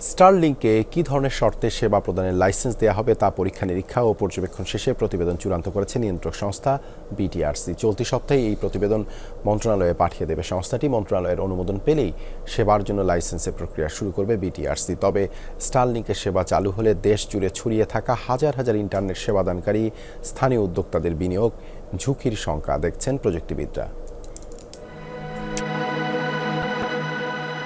স্টারলিংকে কী ধরনের শর্তে সেবা প্রদানের লাইসেন্স দেওয়া হবে তা পরীক্ষা নিরীক্ষা ও পর্যবেক্ষণ শেষে প্রতিবেদন চূড়ান্ত করেছে নিয়ন্ত্রক সংস্থা বিটিআরসি। চলতি সপ্তাহে এই প্রতিবেদন মন্ত্রণালয়ে পাঠিয়ে দেবে সংস্থাটি। মন্ত্রণালয়ের অনুমোদন পেলেই সেবার জন্য লাইসেন্সের প্রক্রিয়া শুরু করবে বিটিআরসি। তবে স্টারলিংকের সেবা চালু হলে দেশ জুড়ে ছড়িয়ে থাকা হাজার হাজার ইন্টারনেট সেবাদানকারী, স্থানীয় উদ্যোক্তাদের বিনিয়োগ ঝুঁকির শঙ্কা, দেখছেন প্রযুক্তিবিদরা।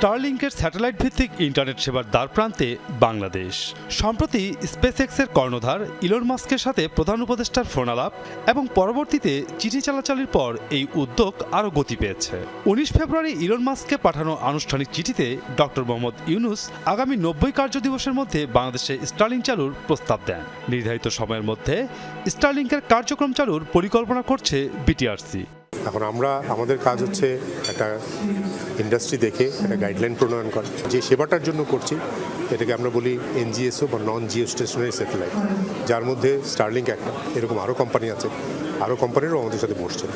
স্টারলিংকের স্যাটেলাইট ভিত্তিক ইন্টারনেট সেবার দ্বার প্রান্তে বাংলাদেশ। সম্প্রতি স্পেস এক্সের কর্ণধার ইলন মাস্কের সাথে প্রধান উপদেষ্টার ফোনালাপ এবং পরবর্তীতে চিঠি চালাচালির পর এই উদ্যোগ আরও গতি পেয়েছে। উনিশ ফেব্রুয়ারি ইলন মাস্ককে পাঠানো আনুষ্ঠানিক চিঠিতে ডক্টর মোহাম্মদ ইউনুস আগামী নব্বই কার্য দিবসের মধ্যে বাংলাদেশে স্টারলিং চালুর প্রস্তাব দেন। নির্ধারিত সময়ের মধ্যে স্টারলিংকের কার্যক্রম চালুর পরিকল্পনা করছে বিটিআরসি এখন আমরা, আমাদের কাজ হচ্ছে একটা ইন্ডাস্ট্রি দেখে একটা গাইডলাইন প্রণয়ন করা। যে সেবাটার জন্য করছি, এটাকে আমরা বলি এনজিএসও বা নন জিও স্টেশনারি স্যাটেলাইট যার মধ্যে স্টারলিংক একটা, এরকম আরও কোম্পানি আছে আরও কোম্পানিরও আমাদের সাথে বসছে।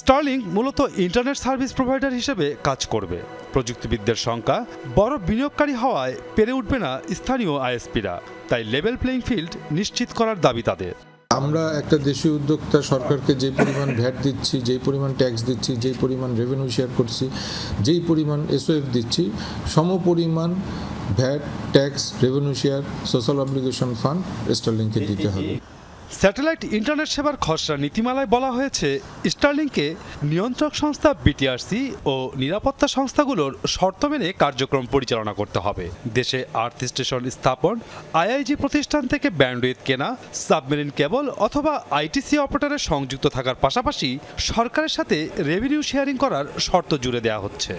স্টার্লিং মূলত ইন্টারনেট সার্ভিস প্রোভাইডার হিসেবে কাজ করবে। প্রযুক্তিবিদদের সংখ্যা বড় বিনিয়োগকারী হওয়ায় পেরে উঠবে না স্থানীয় আইএসপিরা। তাই লেভেল প্লেইং ফিল্ড নিশ্চিত করার দাবি তাদের। আমরা একটা দেশীয় উদ্যোক্তা সরকারকে যে পরিমাণ ভ্যাট দিচ্ছি যেই পরিমাণ ট্যাক্স দিচ্ছি যেই পরিমাণ রেভিনিউ শেয়ার করছি যেই পরিমাণ এসওএফ দিচ্ছি সম পরিমাণ VAT tax revenue share social obligation fund স্টার্লিংকে দিতে হবে। স্যাটেলাইট ইন্টারনেট সেবার খসড়া নীতিমালায় বলা হয়েছে, স্টারলিংকে নিয়ন্ত্রক সংস্থা বিটিআরসি ও নিরাপত্তা সংস্থাগুলোর শর্ত মেনে কার্যক্রম পরিচালনা করতে হবে। দেশে আর্থ স্টেশন স্থাপন, আইআইজি প্রতিষ্ঠান থেকে ব্যান্ডউইথ কেনা, সাবমেরিন কেবল অথবা আইটিসি অপারেটরের সংযুক্ত থাকার পাশাপাশি সরকারের সাথে রেভিনিউ শেয়ারিং করার শর্ত জুড়ে দেওয়া হচ্ছে।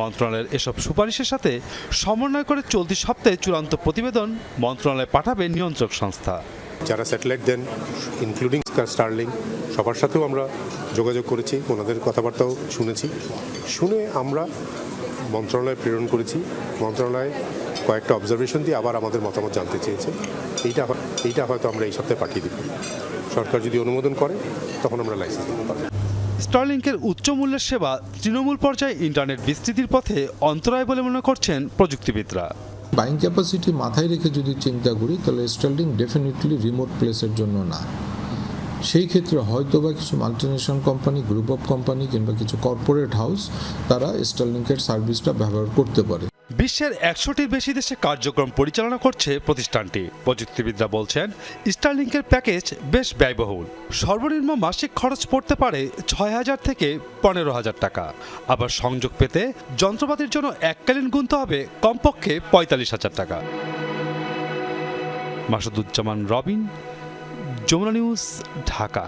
মন্ত্রণালয়ের এসব সুপারিশের সাথে সমন্বয় করে চলতি সপ্তাহে চূড়ান্ত প্রতিবেদন মন্ত্রণালয়ে পাঠাবে নিয়ন্ত্রক সংস্থা। যারা স্যাটেলাইট দেন ইনক্লুডিং স্টারলিং সবার সাথেও আমরা যোগাযোগ করেছি, ওনাদের কথাবার্তাও শুনেছি। শুনে আমরা মন্ত্রণালয়ে প্রেরণ করেছি। মন্ত্রণালয় কয়েকটা অবজারভেশন দিয়ে আবার আমাদের মতামত জানতে চেয়েছে। এইটা এইটা হয়তো আমরা এই সপ্তাহে পাঠিয়ে দেব। সরকার যদি অনুমোদন করে, তখন আমরা লাইসেন্স দিতে পারব। স্টারলিংকের উচ্চ মূল্যের সেবা তৃণমূল পর্যায়ে ইন্টারনেট বিস্তৃতির পথে অন্তরায় বলে মনে করছেন প্রযুক্তিবিদরা। বাইং ক্যাপাসিটি মাথায় রেখে যদি চিন্তা করি, তাহলে স্টার্লিং ডেফিনেটলি রিমোট প্লেসের জন্য না। সেই ক্ষেত্রে হয়তো বা কিছু multinational company group of company কিংবা কিছু কর্পোরেট হাউস তারা স্টার্লিংকের সার্ভিসটা ব্যবহার করতে পারে। বিশ্বের একশোটির বেশি দেশে কার্যক্রম পরিচালনা করছে প্রতিষ্ঠানটি। প্রযুক্তিবিদরা বলছেন, স্টারলিংকের প্যাকেজ বেশ ব্যয়বহুল। সর্বনিম্ন মাসিক খরচ পড়তে পারে ছয় হাজার থেকে পনেরো হাজার টাকা। আবার সংযোগ পেতে যন্ত্রপাতির জন্য এককালীন গুনতে হবে কমপক্ষে পঁয়তাল্লিশ হাজার টাকা। মাসুদুজ্জামান রবিন, যমুনা নিউজ, ঢাকা।